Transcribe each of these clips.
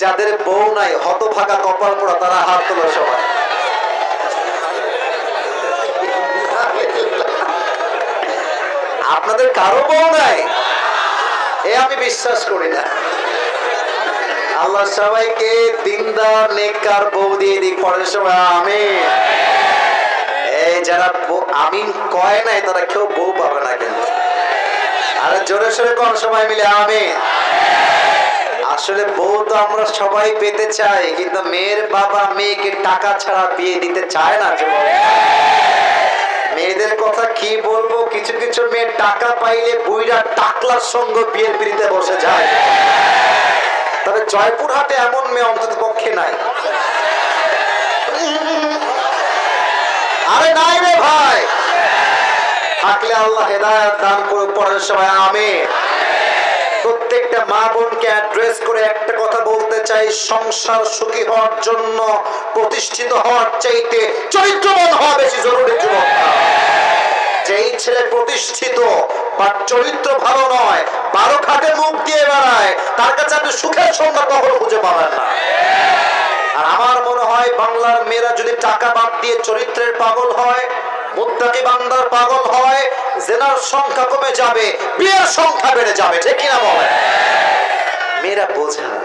যাদের বউ নাই, হতভাগা কপাল পড়া, তারা হাত তোলো সবাই আপনাদের কারও বউ নাই? এ আমি বিশ্বাস করি না। আল্লাহ সবাইকে দিনদার বউ দিয়ে দিক, পরের সময় আমি এই যারা আমিন কয় নাই, তারা কেউ বউ পাবে না কিন্তু। আরে জোরে সোরে কোন সময় মিলে আমি আসলে বউ তো আমরা সবাই পেতে চাই, কিন্তু মেয়ের বাবা মেয়েকে টাকা ছাড়া বিয়ে দিতে চায় না মেয়েদের কথা কি বলব? কিছু কিছু মেয়ে টাকা পাইলে বুইরা টাকলার সঙ্গে বিয়ের পিড়িতে বসে যায়। তবে জয়পুরহাটে এমন মেয়ে অন্তত পক্ষে নাই। আরে নাই রে ভাই। থাকলে আল্লাহ হেদায়ত দান করে পড়ার সময় আমি প্রত্যেকটা মা বোনকে অ্যাড্রেস করে একটা কথা বলতে চাই, সংসার সুখী হওয়ার জন্য, প্রতিষ্ঠিত হওয়ার চাইতে চরিত্রবান হওয়া বেশি জরুরি যুবক। যেই ছেলে প্রতিষ্ঠিত বা চরিত্র ভালো নয়, বারো খাটে মুখ দিয়ে বেড়ায়, তার কাছে আপনি সুখের সন্ধ্যা কখনো খুঁজে পাবেন না। আর আমার মনে হয় বাংলার মেয়েরা যদি টাকা বাদ দিয়ে চরিত্রের পাগল হয় মুত্তাকি বান্দার পাগল হয় জেনার সংখ্যা কমে যাবে, বিয়ের সংখ্যা বেড়ে যাবে, ঠিক কিনা বলে মেয়েরা বোঝে না।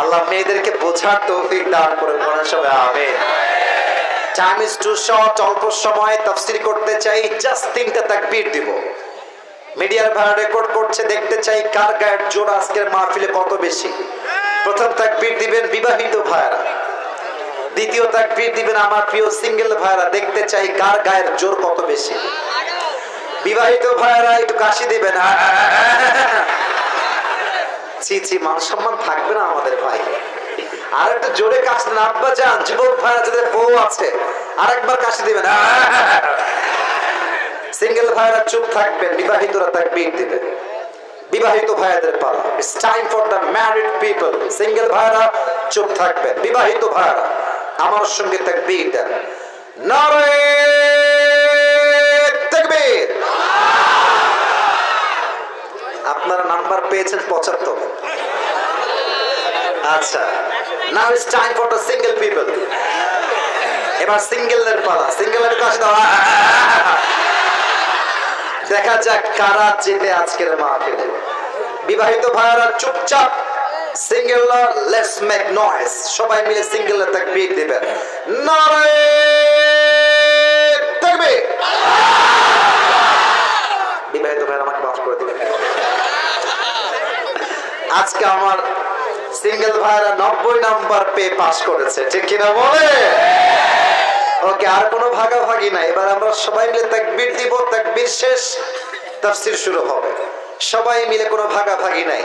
আল্লাহ মেয়েদেরকে বোঝার তৌফিক দান করে মনে টাইম ইজ টু শর্ট অল্প তাফসীর করতে চাই জাস্ট তাকবীর দিব। মিডিয়ার ভাড়া রেকর্ড করছে, দেখতে চাই কার গায়ের জোর আজকের মাহফিলে কত বেশি। প্রথম তাকবীর দিবেন বিবাহিত ভাইরা দ্বিতীয় তাকবীর দিবেন আমার প্রিয় সিঙ্গেল ভাইরা, দেখতে চাই কার গায়ের জোর কত বেশি। বিবাহিত ভাইরা একটু কাশি দিবেন ছি ছি, মান সম্মান থাকবে না আমাদের ভাই। আর একটু জোরে কাশি আব্বা যান, যুবক ভাইরা যাদের বউ আছে আর কাশি দিবেন সিঙ্গেল ভাইরা চুপ থাকবেন, বিবাহিতরা তাকবীর দিবেন। বিবাহিত ভাইয়াদের পালা। It's time for the married people single ভাইরা চুপ থাকবেন, বিবাহিত ভাইরা। আমার সঙ্গে তাকবীর দেন। আপনারা নাম্বার পেয়েছেন পঁচাত্তর। আচ্ছা now it's time for the single people এবার সিঙ্গেলদের পালা। সিঙ্গেলের কাছে দেখা যাক কারা জিতে আজকের মাহফিলে। বিবাহিত ভাইয়ারা চুপচাপ সিঙ্গেল লেটস মেক নয়েজ সবাই মিলে সিঙ্গেল তাকবীর দিবেন। নারে তাকবীর! বিবাহিত ভাইয়ারা আমাকে মাফ করে দিবেন। আজকে আমার সিঙ্গেল ভাইয়ারা নব্বই নাম্বার পেয়ে পাস করেছে, ঠিক কিনা বলে? ওকে, আর কোনো ভাগাভাগি নাই। এবার আমরা সবাই মিলে তাকবীর দিব, তাকবীর শেষ, তাফসীর শুরু হবে। সবাই মিলে কোনো ভাগাভাগি নাই।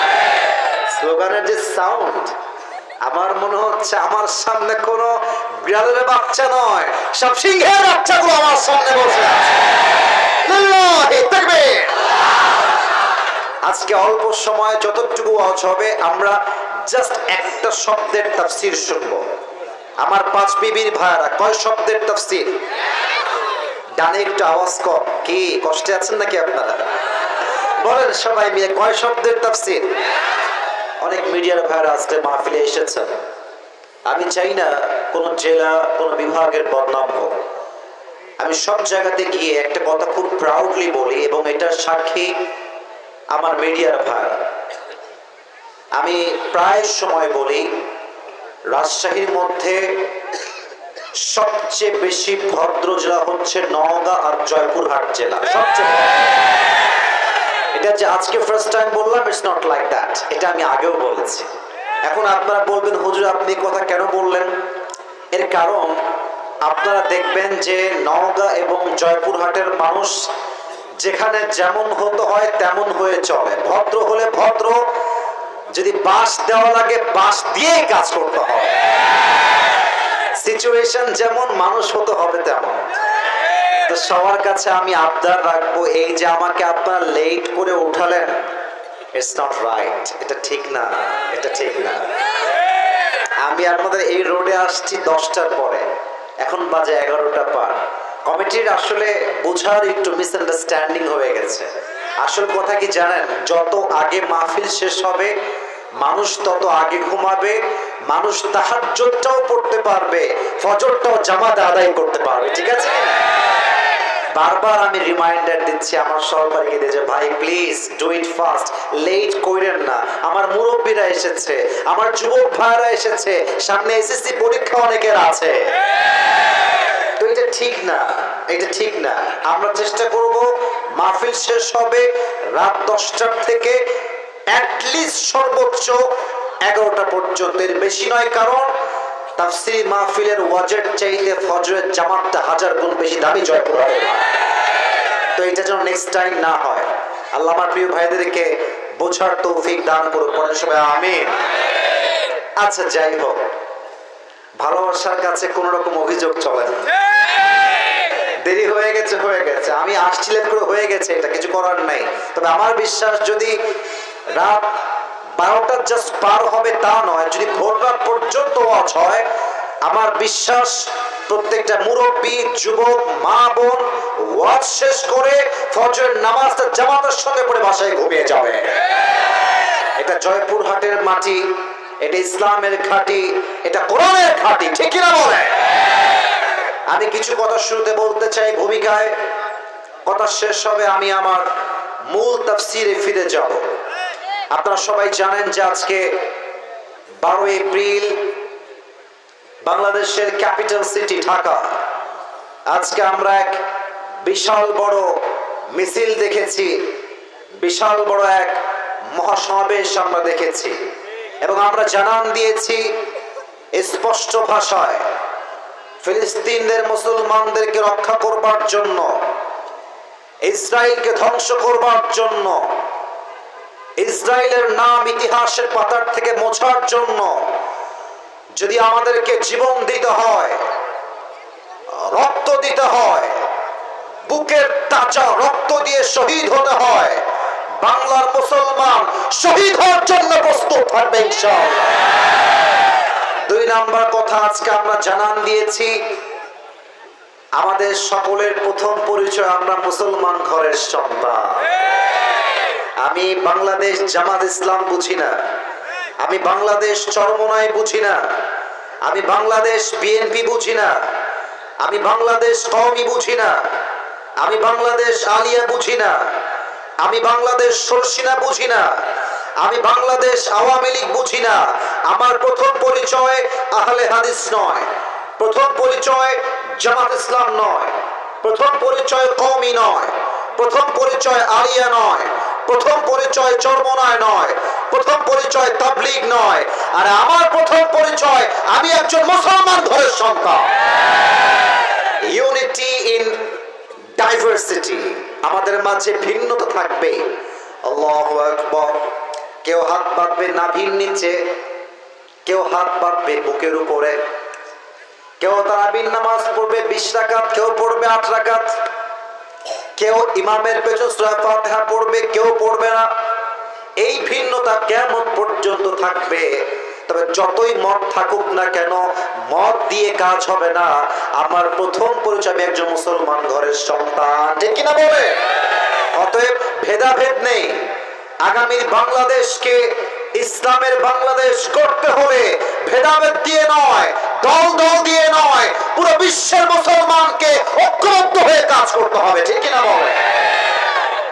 স্লোগানের যে সাউন্ড, আমার মনে হচ্ছে আমার সামনে কোনো বিড়ালের বাচ্চা নয়, সব সিংহের বাচ্চাগুলো আমার সামনে বসে আছে। আজকে অল্প সময় যতটুকু ওয়াজ হবে, আমরা জাস্ট একটা শব্দের তাফসীর শুনব। আমার পাঁচ বিবির ভাইয়ারা, কয় শব্দের তাফসীর? ডানে একটু আওয়াজ কম। কি, কষ্টে আছেন নাকি আপনারা? বলেন সবাই মিলে, কয় শব্দের তাফসীর? অনেক মিডিয়ার ভাইয়ারা আজকে মাহফিলে এসেছেন। আমি চাই না কোন জেলা, কোন বিভাগের বদনাম হোক। আমি সব জায়গাতে গিয়ে একটা কথা খুব প্রাউডলি বলি এবং এটার সাক্ষী আমার মিডিয়ার ভাইয়ারা আমি প্রায় সময় বলি, রাজশাহীর মধ্যে সবচেয়ে বেশি ভদ্র জেলা হচ্ছে নওগাঁ আর জয়পুরহাট জেলা। সবচেয়ে। এটা যে আজকে ফার্স্ট টাইম বললাম ইটস নট লাইক দ্যাট এটা আমি আগেও বলেছি। এখন আপনারা বলবেন, হুজুর, আপনি কথা কেন বললেন? এর কারণ, আপনারা দেখবেন যে নওগাঁ এবং জয়পুরহাটের মানুষ যেখানে যেমন হতে হয়, তেমন হয়ে চলে। ভদ্র হলে ভদ্র, যদি বাস দেওয়া লাগে বাস দিয়েই কাজ করতে হবে। সিচুয়েশন যেমন মানুষ হতে হবে তেমন। তো সবার কাছে আমি আবদার রাখব, এই যে আমাকে আপনারা লেট করে উঠালেন ইটস নট রাইট এটা ঠিক না, এটা ঠিক না। আমি আপনাদের এই রোডে আসছি দশটার পরে, এখন বাজে এগারোটা পার। কমিটির আসলে বোঝার একটু মিসআন্ডারস্ট্যান্ডিং হয়ে গেছে। আসল কথা কি জানেন? যত আগে মাহফিল শেষ হবে, মানুষ তত আগে ঘুমাবে, মানুষ তাহার তাহাজ্জুদটাও পড়তে পারবে, ফজরটাও জামাতে আদায় করতে পারবে, ঠিক আছে? বারবার আমি রিমাইন্ডার দিচ্ছি আমার সহকারীকে যে, ভাই please do it fast late কইরেন না। আমার মুরব্বীরা এসেছে, আমার যুবক ভাইরা এসেছে, সামনে এসএসসি পরীক্ষা অনেকের আছে। তো এটা ঠিক না, এটা ঠিক না। আমরা চেষ্টা করব, মাহফিল শেষ হবে রাত দশটার থেকে অ্যাটলিস্ট সর্বোচ্চ এগারোটা পর্যন্ত। এর বেশি নয় কারণ তাফসিরি মাহফিলের ফজরের জামাতটা হাজার গুণ বেশি দামি হবে তো এটা যেন নেক্সট টাইম না হয়। আল্লাহ আমার প্রিয় ভাইদেরকে বোঝার তৌফিক দান পরের আমিন। আচ্ছা যাই হোক। ভালোবাসার কাছে কোন রকম অভিযোগ চলে না। দেরি হয়ে গেছে হয়ে গেছে। আমি আসছি লেট করে হয়ে গেছে, এটা কিছু করার নাই। তবে আমার বিশ্বাস, যদি রাত বারোটা জাস্ট পার হবে তা নয়। যদি ভোর রাত পর্যন্ত ওয়াচ হয়, আমার বিশ্বাস প্রত্যেকটা মুরব্বী, যুবক, মা বোন ওয়াচ শেষ করে ফজরের নামাজটা জামাতের সঙ্গে পড়ে বাসায় ঘুমিয়ে যাবে। এটা জয়পুরহাটের মাটি, এটা ইসলামের ঘাটি, এটা কোরআনের ঘাটি, ঠিক কিনা বলে? আমি কিছু কথা শুরুতে বলতে চাই ভূমিকায়। কথা শেষ হবে, আমি আমার মূল তাফসিরে ফিরে যাব। আপনারা সবাই জানেন যে আজকে বারো এপ্রিল বাংলাদেশের ক্যাপিটাল সিটি ঢাকা। আজকে আমরা এক বিশাল বড় মিছিল দেখেছি, বিশাল বড় এক মহাসমাবেশ আমরা দেখেছি এবং আমরা জানান দিয়েছি স্পষ্ট ভাষায়, ফিলিস্তিনদের মুসলমানদেরকে রক্ষা করবার জন্য, ইসরায়েলকে ধ্বংস করবার জন্য ইসরায়েলের নাম ইতিহাসের পাতার থেকে মোছার জন্য যদি আমাদেরকে জীবন দিতে হয়, রক্ত দিতে হয়, বুকের তাজা রক্ত দিয়ে শহীদ হতে হয়, বাংলার মুসলমান শহীদ হওয়ার জন্য প্রস্তুত থাকবে দুই নাম্বার কথা আজকে আমরা জানান দিয়েছি, আমাদের সকলের প্রথম পরিচয় আমরা মুসলমান ঘরের সন্তান। আমি বাংলাদেশ জামাত ইসলাম বুঝি না। আমি বাংলাদেশ চরমনায় বুঝি না। আমি বাংলাদেশ বিএনপি বুঝি না। আমি বাংলাদেশ কওমি বুঝি না। আমি বাংলাদেশ আলিয়া বুঝি না। আমি বাংলাদেশ সরসিনা বুঝি না। আমি বাংলাদেশ আওয়ামী লীগ বুঝি না। আমার প্রথম পরিচয় আহলে হাদিস নয়। প্রথম পরিচয় জামাত ইসলাম নয়। প্রথম পরিচয় কওমি নয়। প্রথম পরিচয় আলিয়া নয়। প্রথম পরিচয় চর্মনায় নয়, প্রথম পরিচয় তাবলিগ নয়, আর আমার প্রথম পরিচয়, আমি একজন মুসলমান ঘরের সন্তান ইউনিটি ইন ডাইভার্সিটি আমাদের মাঝে ভিন্নতা থাকবে। কেউ হাত বাঁধবে নাভির নিচে, কেউ হাত বাঁধবে বুকের উপরে। কেউ তারাবির নামাজ পড়বে বিশ রাকাত, কেউ পড়বে আট রাকাত। কেউ ইমামের পেছন সূরা পড়বে, কেউ পড়বে না। এই ভিন্নতা কেমন পর্যন্ত থাকবে? তবে যতই মত থাকুক না কেন, মত দিয়ে কাজ হবে না। আমার প্রথম পরিচয় একজন মুসলমান ঘরের সন্তান। ঠিক কিনা বলে? অতএব ভেদাভেদ নেই। আগামী বাংলাদেশকে ইসলামের বাংলাদেশ করতে হলে ভেদাভেদ দিয়ে নয় দল দল দিয়ে নয়, পুরো বিশ্বের মুসলমানকে ঐক্যবদ্ধ হয়ে কাজ করতে হবে, ঠিক কিনা বলে?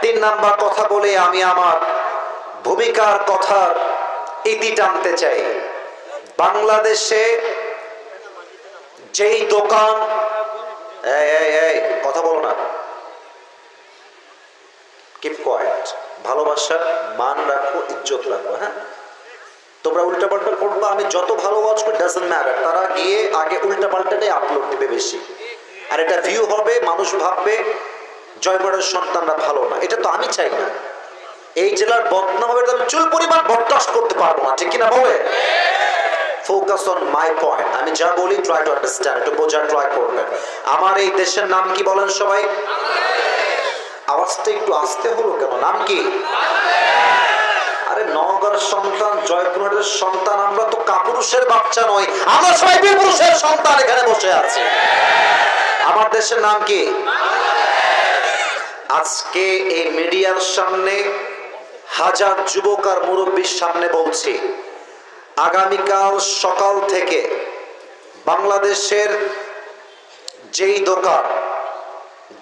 তিন নাম্বার কথা বলে আমি আমার ভূমিকার কথার ইতি টানতে চাই। বাংলাদেশে যেই দোকান কথা বলো না। কিপ কোয়াইট ভালোবাসার মান রাখো, ইজ্জত রাখো হ্যাঁ? তোমরা উল্টা পাল্টা করবা, আমি যত ভালো ওয়াচ করি ডাজন্ট ম্যাটার তারা গিয়ে আগে উল্টা পাল্টাটাই আপলোড দিবে বেশি। আর এটা ভিউ হবে, মানুষ ভাববে জয়গড়ের সন্তানরা ভালো না। এটা তো আমি চাই না। এই জেলার বদনাম হবে আমি চুল পরিমাণ বরদাস্ত করতে পারব না, ঠিক কিনা বলে? ফোকাস অন মাই পয়েন্ট আমি যা বলি ট্রাই টু আন্ডারস্ট্যান্ড একটু বোঝার ট্রাই করবেন। আমার এই দেশের নাম কি বলেন সবাই? আওয়াজটা একটু আসতে হলো কেন? নাম কি? আরে নগর সন্তান জয়পুরের সন্তান, আমরা তো কাপুরুষের বাচ্চা নই, আমরা সবাই পুরুষের সন্তান এখানে বসে আছি। আমার দেশের নাম কি? আজকে এই মিডিয়ার সামনে হাজার যুবক আর মুরব্বীর সামনে বলছি, আগামীকাল সকাল থেকে বাংলাদেশের যেই দোকান,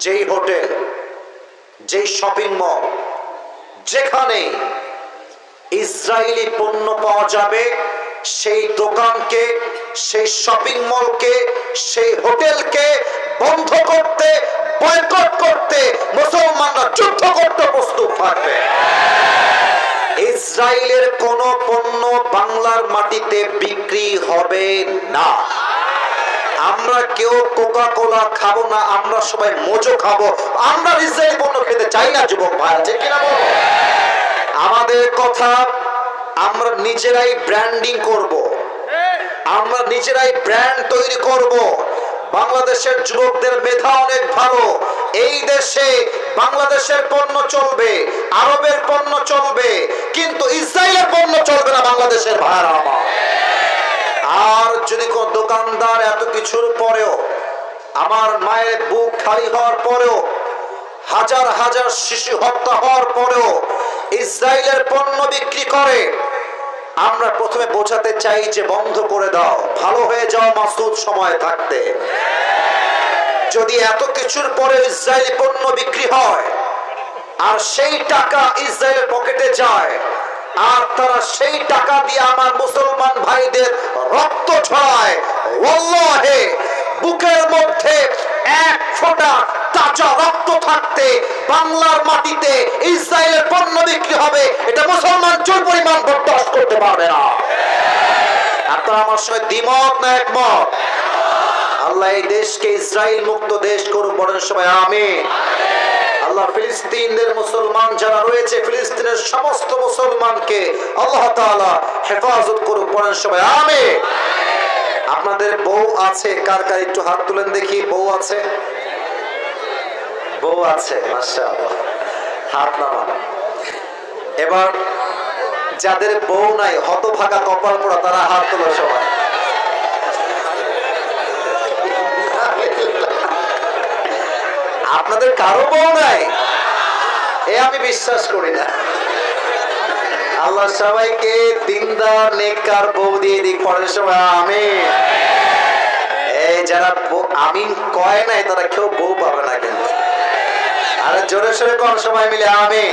যেই হোটেল, যেই শপিং মল যেখানে ইসরায়েলি পণ্য পাওয়া যাবে। সেই দোকানকে, সেই শপিং মলকে, সেই হোটেলকে বন্ধ করতে, বয়কট করতে মুসলমানরা যুদ্ধ করতে প্রস্তুত থাকবে। ইসরায়েলের কোন পণ্য বাংলার মাটিতে বিক্রি হবে না। আমরা কেউ কোকা কোলা খাব না, আমরা সবাই মোজো খাব। আমরা ইসরায়েল পণ্য খেতে চাই না, যুবক ভাই ঠিক কিনা বলো? কথা আমরা নিজেরাই ব্র্যান্ডিং করব। আমরা নিজেরাই ব্র্যান্ড তৈরি করব। বাংলাদেশের যুবকদের মেধা অনেক ভালো এই দেশে বাংলাদেশের পণ্য চলবে, আরবের পণ্য চলবে, কিন্তু ইসরায়েলের পণ্য চলবে না বাংলাদেশের ভাড়া আর যদি কোন দোকানদার এত কিছুর পরেও, আমার মায়ের বুক খালি হওয়ার পরেও, হাজার হাজার শিশু হত্যা হওয়ার পরেও ইসরায়েলের পণ্য বিক্রি করে। আমরা প্রথমে বোঝাতে চাই যে বন্ধ করে দাও। ভালো হয়ে যাও মাসুদ সময় থাকতে। যদি এত কিছুর পরে ইসরায়েলি পণ্য বিক্রি হয়, আর সেই টাকা ইসরায়েলের পকেটে যায়, আর তারা সেই টাকা দিয়ে আমার মুসলমান ভাইদের রক্ত ছড়ায় বুকের মধ্যে এক ফোঁটা তাজা রক্ত থাকতে বাংলার মাটিতে ইসরায়েলের পণ্য বিক্রি হবে, এটা মুসলমান চোর পরিমাণ করতে পারবে না। আপনারা আমার সঙ্গে দ্বিমত না একমত? আল্লাহ এই দেশকে ইসরায়েল মুক্ত দেশ করুক সবাই আমিন। আল্লাহ ফিলিস্তিনদের মুসলমান যারা রয়েছে, ফিলিস্তিনের সমস্ত মুসলমানকে আল্লাহ হেফাজত করুক বলেন সবাই আমিন। আপনাদের বউ আছে, কার কার একটু হাত তুলেন দেখি, বউ আছে? বউ আছে হাত এবার যাদের বউ নাই হত হতভাগা কপাল পোড়া, তারা হাত তোলো সবাই আপনাদের কারও বউ নাই? এ আমি বিশ্বাস করি না। আল্লাহ সবাইকে দিনদার, নেককার বউ দিয়ে দিক, পরের সময় আমি এই যারা আমিন কয় নাই, তারা কেউ বউ পাবে না কিন্তু। আরে জোরে সোরে কোন সময় মিলে আমি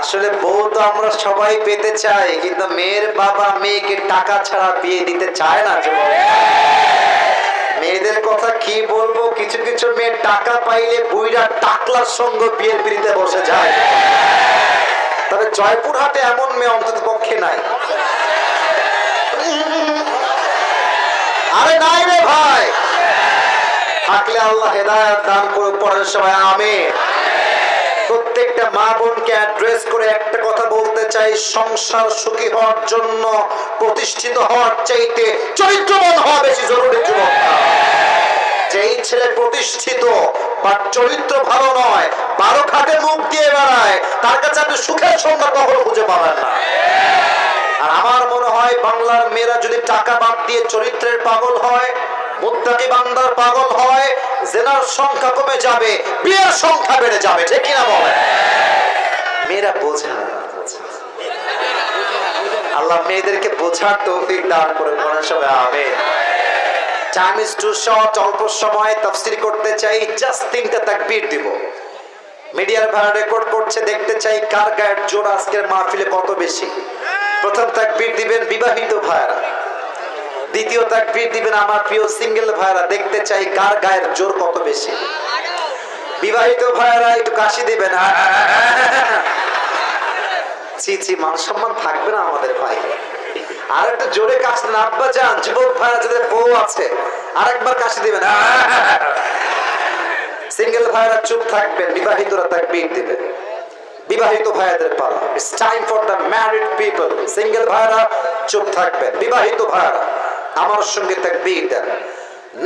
আসলে বউ তো আমরা সবাই পেতে চাই, কিন্তু মেয়ের বাবা মেয়েকে টাকা ছাড়া বিয়ে দিতে চায় না মেয়েদের কথা কি বলব? কিছু কিছু মেয়ে টাকা পাইলে বুইরা টাকলার সঙ্গে বিয়ের পিড়িতে বসে যায়। তবে জয়পুরহাটে এমন মেয়ে অন্তত পক্ষে নাই। আরে নাই রে ভাই! থাকলে আল্লাহ হেদায়ত দান করে পড়ার সময় আমি প্রত্যেকটা মা বোনকে অ্যাড্রেস করে একটা কথা বলতে চাই, সংসার সুখী হওয়ার জন্য, প্রতিষ্ঠিত হওয়ার চাইতে চরিত্রবান হওয়া বেশি জরুরি যুবক যেই ছেলে প্রতিষ্ঠিত বা চরিত্র ভালো নয়, বারো খাটে মুখ দিয়ে বেড়ায়, তার কাছে আপনি সুখের সংজ্ঞা কখনো খুঁজে পাবেন না। আর আমার মনে হয় বাংলার মেয়েরা যদি টাকা বাদ দিয়ে চরিত্রের পাগল হয় মুত্তাকি বান্দার পাগল জেনার সংখ্যা কমে যাবে, বিয়ের সংখ্যা বেড়ে যাবে, ঠিক কিনা মেয়েরা আল্লাহ মেয়েদেরকে বোঝার তৌফিক দান করে মনে অল্প করতে চাই জাস্ট তিনটা তাকবীর দিব। মিডিয়ার ভাড়া রেকর্ড করছে, দেখতে চাই কার গায়ের জোর আজকের মাহফিলে কত বেশি। প্রথম তাকবীর দিবেন বিবাহিত ভাইরা দ্বিতীয় তাকবীর দিবেন, আমার প্রিয় সিঙ্গেল ভাইরা, দেখতে চাই কার গায়ের জোর কত বেশি? বিবাহিত ভাইরা একটু কাশি দিবেন ছি ছি মান সম্মান থাকবে না আমাদের ভাই। আর একটু জোরে কাশি আব্বা যান, যুবক ভাইরা, যাদের বউ আছে, আরেকবার কাশি দিবেন। সিঙ্গেল ভাইরা চুপ থাকবেন, বিবাহিতরা তাকবীর দিবেন বিবাহিত ভাইয়াদের পালা। It's time for the married people single ভাইরা, চুপ থাকবেন, বিবাহিত ভাইরা আমার সঙ্গে তাকবীর দেন।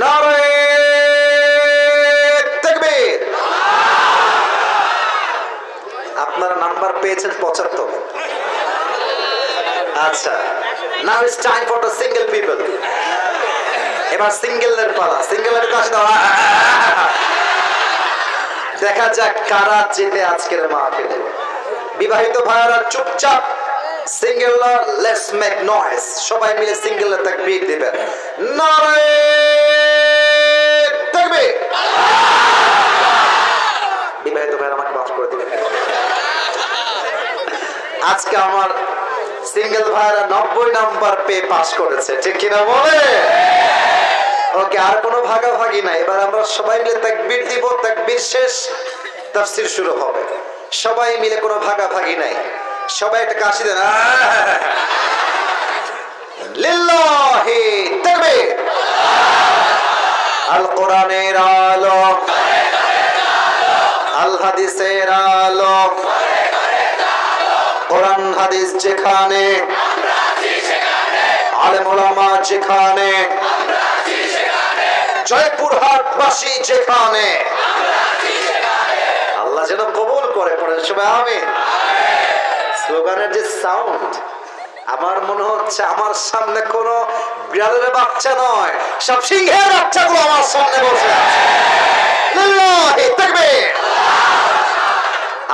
নারে তাকবীর। আপনারা নাম্বার পেয়েছেন পঁচাত্তর। আচ্ছা now it's time for the single people এবার সিঙ্গেলের পালা। সিঙ্গেলের কাছে দেখা যাক কারা জেতে আজকের মাহফিলে। বিবাহিত ভাইয়ারা চুপচাপ সিঙ্গেল লেটস মেক নয়েজ সবাই মিলে সিঙ্গেলের তাকবীর দিবেন নারে তাকবীর। বিবাহিত আমাকে মাফ করে দিবেন। আজকে আমার সিঙ্গেল ভাইয়ারা নব্বই নাম্বার পেয়ে পাস করেছে। ঠিক কিনা বলে? ওকে, আর কোনো ভাগাভাগি নাই। এবার আমরা সবাই মিলে তাকবীর দিব। তাকবীর শেষ, তাফসীর শুরু হবে। সবাই মিলে কোনো ভাগাভাগি নাই। সবাই একটা কাশি দেন। আল কোরআনের আলো আল হাদিসের আলো কোরআন হাদিস যেখানে। আলেম যেখানে। জয়পুরহাটবাসী যেখানে। আল্লাহ যেন কবুল করে পড়েন সবাই আমি স্লোগানের যে সাউন্ড আমার মনে হচ্ছে আমার সামনে কোন বিড়ালের বাচ্চা নয়, সব সিংহের বাচ্চাগুলো আমার সামনে বসে আছে।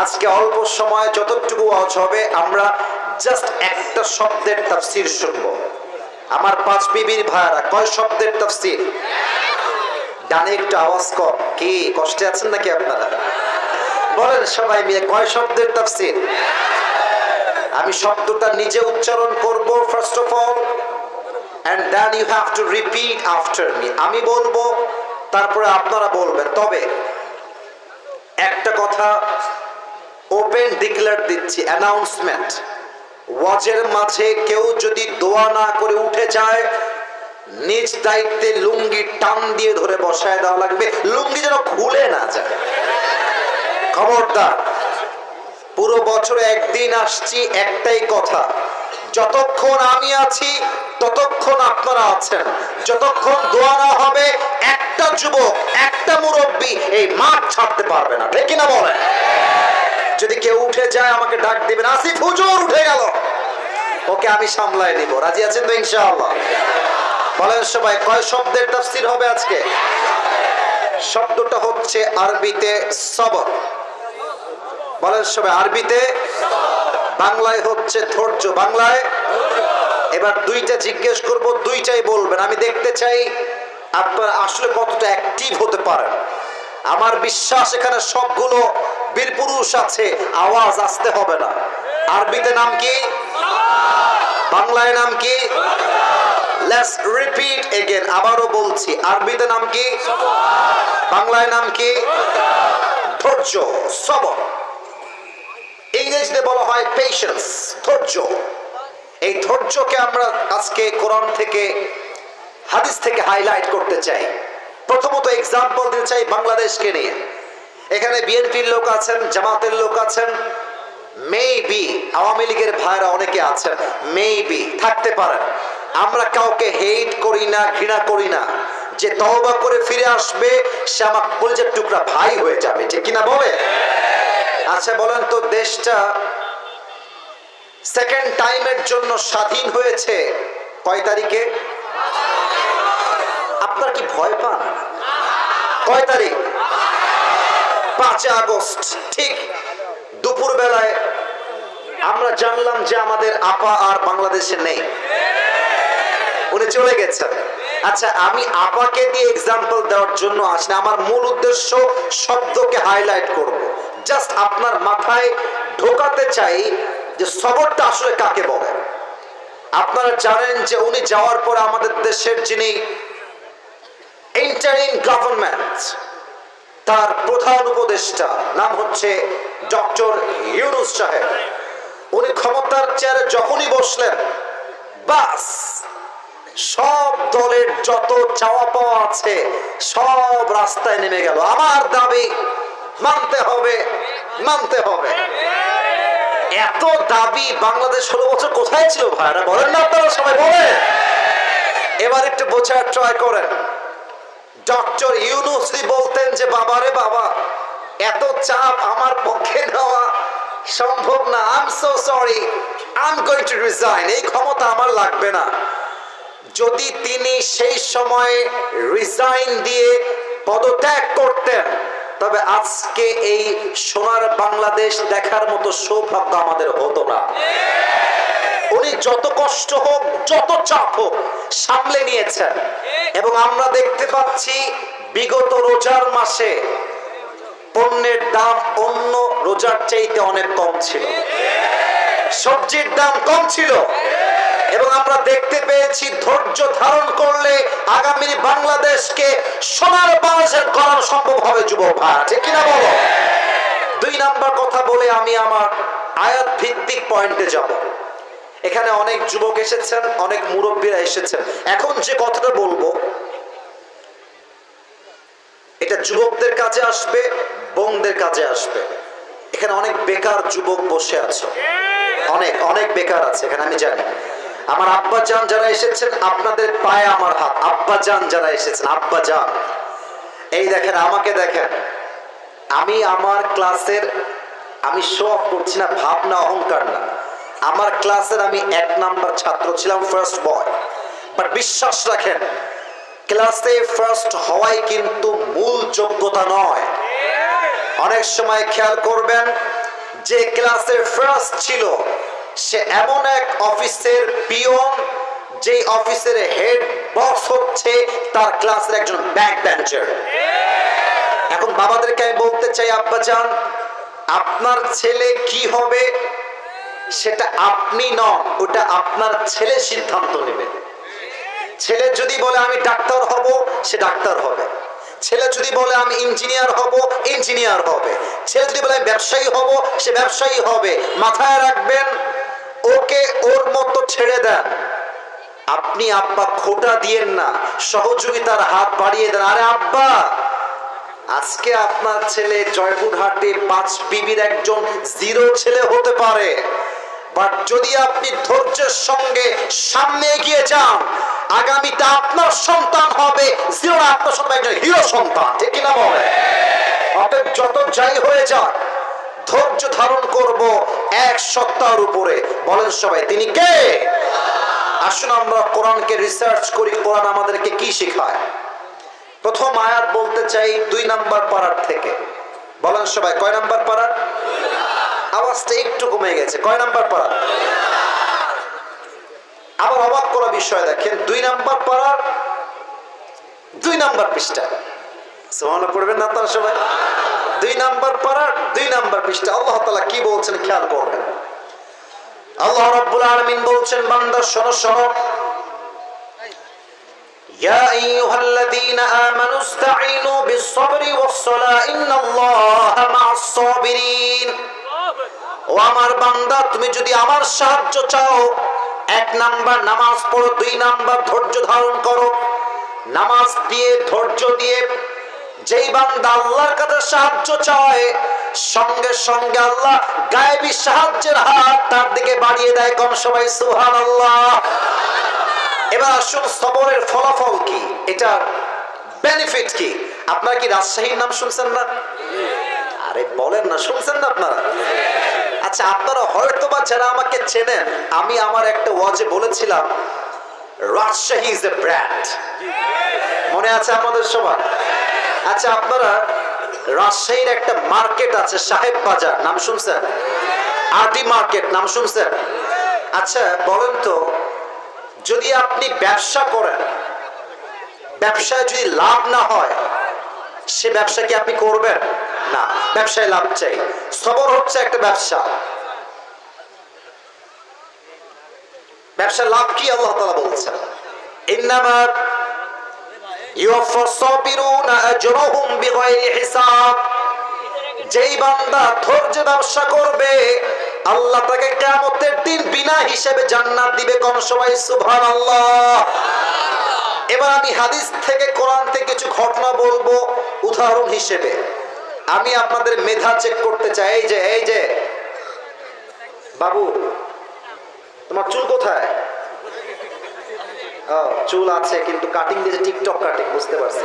আজকে অল্প সময় যতটুকু ওয়াজ হবে, আমরা জাস্ট একটা শব্দের তাফসীর শুনব। আমার পাঁচ বিবির ভাইয়ারা, কয় শব্দের তাফসীর? ডানে একটু আওয়াজ কম। কি, কষ্টে আছেন নাকি আপনারা? বলেন সবাই মিলে, কয় শব্দের তাফসীর? আমি শব্দটা নিজে উচ্চারণ করব first of all and then you have to repeat after me আমি বলব, তারপরে আপনারা বলবেন। তবে একটা কথা ওপেন ডিক্লেয়ার দিচ্ছি অ্যানাউন্সমেন্ট ওয়াজের মাঝে কেউ যদি দোয়া না করে উঠে যায়, নিজ দায়িত্বে লুঙ্গি টান দিয়ে ধরে বসায় দেওয়া লাগবে। লুঙ্গি যেন খুলে না যায়। খবরদার। পুরো বছরে একদিন আসছি, একটাই কথা। যতক্ষণ আমি আছি, ততক্ষণ আপনারা আছেন। যতক্ষণ দোয়া না হবে, একটা যুবক, একটা মুরব্বী এই মাঠ ছাড়তে পারবে না। ঠিক কিনা বলেন? যদি কেউ উঠে যায়, আমাকে ডাক দিবেন, আসিফ হুজুর, উঠে গেল। ওকে আমি সামলায় নিব। রাজি আছেন তো ইনশাআল্লাহ? বলেন সবাই, কয় শব্দের তাফসীর হবে আজকে? শব্দটা হচ্ছে আরবিতে সবর। বলেন সবাই আরবিতে। বাংলায় হচ্ছে ধৈর্য, বাংলায়। এবার দুইটা জিজ্ঞেস করব, দুইটাই বলবেন। আমি দেখতে চাই আপনারা আসলে কতটা অ্যাক্টিভ হতে পারেন। আমার বিশ্বাস এখানে সবগুলো বীর পুরুষ আছে, আওয়াজ আসতে হবে না। আরবিতে নাম কি? বাংলায় নাম কি? লেটস রিপিট এগেন আবারও বলছি। আরবিতে নাম কি? বাংলায় নাম কি? ধৈর্য, সবর। ইংরেজিতে বলা হয় পেশেন্স ধৈর্য। এই ধৈর্যকে আমরা আজকে কোরআন থেকে, হাদিস থেকে হাইলাইট করতে চাই। প্রথমত এক্সাম্পল দিতে চাই বাংলাদেশকে নিয়ে। এখানে বিএনপির লোক আছেন, জামাতের লোক আছেন মেবি আওয়ামী লীগের ভাইরা অনেকে আছেন মেবি থাকতে পারেন। আমরা কাউকে হেট করি না, ঘৃণা করি না। যে তওবা করে ফিরে আসবে, সে আমার কলিজার টুকরা ভাই হয়ে যাবে, ঠিক কিনা বলে? আচ্ছা বলেন তো, দেশটা সেকেন্ড টাইমের জন্য স্বাধীন হয়েছে। কয় তারিখে? আপনার কি ভয় পান? কয় তারিখ? পাঁচ আগস্ট। ঠিক দুপুর বেলায় আমরা জানলাম যে আমাদের আপা আর বাংলাদেশে নেই। উনি চলে গেছেন। আচ্ছা আমি আপাকে দিয়ে এক্সাম্পল দেওয়ার জন্য আসলে আমার মূল উদ্দেশ্য শব্দকে হাইলাইট করব। জাস্ট আপনার মাথায় ঢোকাতে চাই যে সবরটা আসলে কাকে বলে। আপনারা জানেন যে উনি যাওয়ার পর আমাদের দেশের যিনি ইন্টারিম গভর্নমেন্ট তার প্রধান উপদেষ্টা, নাম হচ্ছে ডক্টর ইউনুস সাহেব। উনি ক্ষমতার চেয়ারে যখনই বসলেন, বাস, সব দলের যত চাওয়া পাওয়া আছে, সব রাস্তায় নেমে গেল। আমার দাবি মানতে হবে মানতে হবে। এত দাবি বাংলাদেশ ষোলো বছর কোথায় ছিল ভাইরা বলেন না আপনারা সবাই, বলেন। এবার একটু বোঝার ট্রাই করেন। ডক্টর ইউনুসি বলতেন যে, বাবারে বাবা, এত চাপ আমার পক্ষে নেওয়া সম্ভব না। I'm so sorry I am going to resign এই ক্ষমতা আমার লাগবে না। যদি তিনি সেই সময়ে রিজাইন দিয়ে পদত্যাগ করতেন তবে আজকে এই সোনার বাংলাদেশ দেখার মতো সৌভাগ্য আমাদের হতো না। উনি যত কষ্ট হোক, যত চাপ হোক, সামলে নিয়েছেন। এবং আমরা দেখতে পাচ্ছি, বিগত রোজার মাসে পণ্যের দাম অন্য রোজার চাইতে অনেক কম ছিল। সবজির দাম কম ছিল। এবং আমরা দেখতে পেয়েছি ধৈর্য ধারণ আগামী বাংলাদেশকে সোনার বাংলাদেশের করানো সম্ভব হবে, যুবক ভাই। ঠিক কিনা বলো? দুই নাম্বার কথা বলে আমি আমার আয়াত ভিত্তিক পয়েন্টে যাব। এখানে অনেক যুবক এসেছেন, অনেক মুরব্বীরা এসেছেন। এখন যে কথাটা বলব, এটা যুবকদের কাজে আসবে, বোনদের কাজে আসবে। এখানে অনেক বেকার যুবক বসে আছে। অনেক অনেক বেকার আছে, এখানে আমি জানি। আমার আব্বা জান যারা এসেছেন, আপনাদের পায়ে আমার হাত। আব্বা জান যারা এসেছেন, আব্বা জান। এই দেখেন, আমাকে দেখেন। আমি আমার ক্লাসের, আমি শো অফ করছি না, ভাবনা অহংকার না। আমার ক্লাসের আমি এক নাম্বার ছাত্র ছিলাম ফার্স্ট বয় বাট বিশ্বাস রাখেন, ক্লাসে ফার্স্ট হওয়াই কিন্তু মূল যোগ্যতা নয়। অনেক সময় খেয়াল করবেন, যে ক্লাসে ফার্স্ট ছিল সে এমন এক অফিসের পিয়ন যে অফিসের হেড বস হচ্ছে তার ক্লাসের একজন ব্যাক বেঞ্চার এখন বাবাদেরকে আমি বলতে চাই আব্বা যান আপনার ছেলে কি হবে সেটা আপনি নন, ওটা আপনার ছেলে সিদ্ধান্ত নেবে। ছেলে যদি বলে আমি ডাক্তার হব, সে ডাক্তার হবে। ছেলে যদি বলে আমি ইঞ্জিনিয়ার হব ইঞ্জিনিয়ার হবে। ছেলে যদি বলে আমি ব্যবসায়ী হব, সে ব্যবসায়ী হবে। মাথায় রাখবেন ওকে ওর মতো ছেড়ে দেন। আপনি আব্বা খোটা দিয়েন না সহযোগিতার হাত বাড়িয়ে দেন। আরে আব্বা, আজকে আপনার ছেলে জয়পুরহাটে পাঁচ বিবির একজন জিরো ছেলে হতে পারে। বাট যদি আপনি ধৈর্যের সঙ্গে সামনে এগিয়ে যান আগামীটা আপনার সন্তান হবে জিরো আপনার সন্তান একজন হিরো সন্তান, ঠিক কিনা বলে অতএব যত যাই হয়ে যাক, ধৈর্য ধারণ করব এক সপ্তাহের উপরে। বলেন সবাই, তিনি কে? আসুন আমরা কোরআনকে রিসার্চ করি, কোরআন আমাদেরকে কি শেখায়। প্রথম আয়াত বলতে চাই দুই নাম্বার পাড়ার থেকে। বলেন সবাই, কয় নাম্বার পাড়ার? আওয়াজটা একটু কমে গেছে, কয় নাম্বার পাড়া আবার অবাক করা বিষয় দেখেন, দুই নাম্বার পাড়ার, দুই নাম্বার পৃষ্ঠা সোমানা পড়বেন না তারা সবাই দুই নাম্বার পাড়ার দুই নাম্বার পৃষ্ঠা আল্লাহ তালা কি বলছেন খেয়াল করবেন আল্লাহ রব্বুল আলমিন বলছেন বান্দা শোনো শোনো يا أيها الذين آمنوا استعينوا بالصبر والصلاة إن الله مع الصابرين ও আমার বান্দা তুমি যদি আমার সাহায্য চাও এক নাম্বার নামাজ পড়ো দুই নাম্বার ধৈর্য ধারণ করো নামাজ দিয়ে ধৈর্য দিয়ে যেই বান্দা আল্লাহর কাছে সাহায্য চায়, সঙ্গে সঙ্গে আল্লাহ গায়েবী সাহায্যের হাত তার দিকে বাড়িয়ে দেয় কম সবাই সুহান আল্লাহ এবার আসুন, সবরের ফলাফল কি? এটা বেনিফিট কি? আপনারা কি রাজশাহীর নাম শুনছেন না? আরে বলেন না, শুনছেন না আপনারা? আচ্ছা আপনারা হয়তো বা যারা আমাকে চেনেন, আমি আমার একটা ওয়াজে বলেছিলাম, রাজশাহী ইজ এ ব্র্যান্ড মনে আছে আমাদের সবার? আচ্ছা আপনারা রাজশাহীর একটা মার্কেট আছে, সাহেব বাজার। নাম শুনছেন? আরটি মার্কেট, নাম শুনছেন? আচ্ছা বলেন তো, যদি আপনি ব্যবসা করেন, ব্যবসায় যদি লাভ না হয়, সে ব্যবসা কি আপনি করবেন? না, ব্যবসায় লাভ চাই। সবর হচ্ছে একটা ব্যবসা। ব্যবসার লাভ কি আল্লাহ তাআলা বলছেন? যেই বান্দা ধৈর্য ব্যবসা করবে, আল্লাহ তাকে কিয়ামতের দিন বিনা হিসেবে জান্নাত দিবে। কোন সবাই সুবহানাল্লাহ। এবার আমি হাদিস থেকে, কোরআন থেকে কিছু ঘটনা বলব উদাহরণ হিসেবে। আমি আপনাদের মেধা চেক করতে চাই। এই যে এই যে। বাবু, তোমার চুল কোথায়? চুল আছে, কিন্তু কাটিং দিয়েছে টিকটক কাটিং বুঝতে পারছি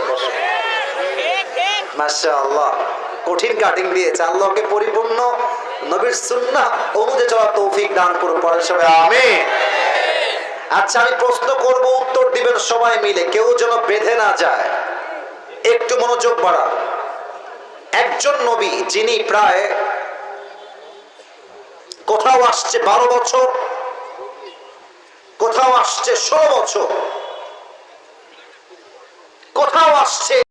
মাশাআল্লাহ। কঠিন কাটিং দিয়েছে। আল্লাহকে পরিপূর্ণ নবীর সুন্নাহ অনুযায়ী চলা তৌফিক দান করুন পরে সবাই, আমিন। আচ্ছা আমি প্রশ্ন করব, উত্তর দিবেন সবাই মিলে, কেউ যেন বেঁধে না যায়। একটু মনোযোগ বাড়া একজন নবী, যিনি প্রায় কোথাও আসছে বারো বছর কোথাও আসছে ষোলো বছর। কোথাও আসছে